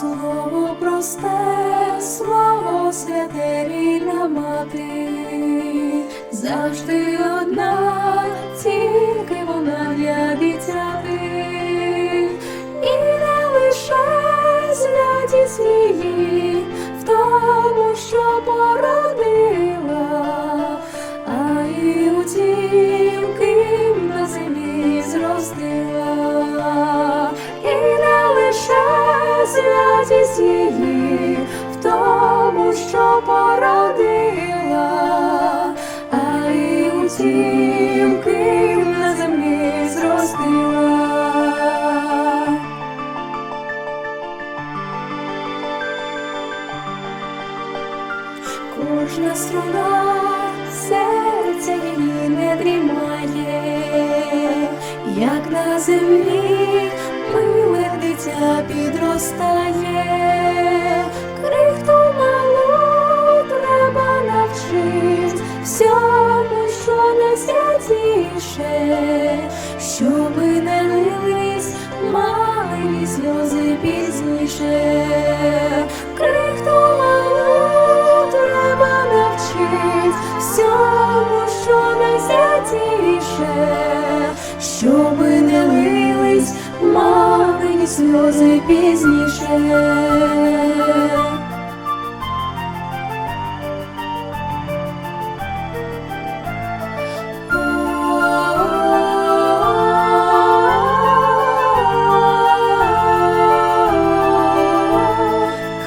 Слово просте, слово святе рідна мати, завжди святість її в тому, що породила, а й у тім, ким на землі зростила. Кожна струна серця підростає, крихту малу треба навчить всьому, що найсвятіше, щоби не лились мамині сльози пізніше. Крихту малу треба навчить всьому, що не лились мамині сльози пізніше.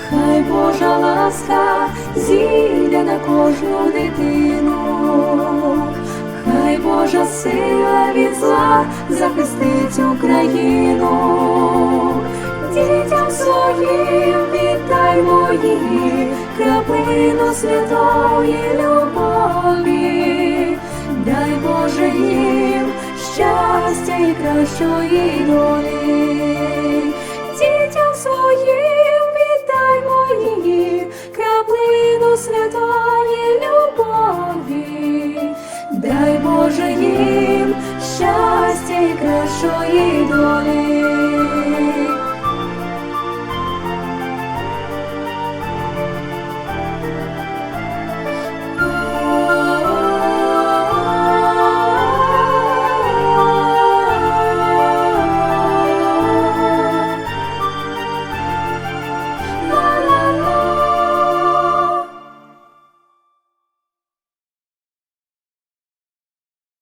Хай Божа ласка зійде на кожну дитину, Божа сила від зла захистить Україну, дітям своїм віддай мої краплину святої любові, дай Боже їм щастя і кращої долі. Дітям своїм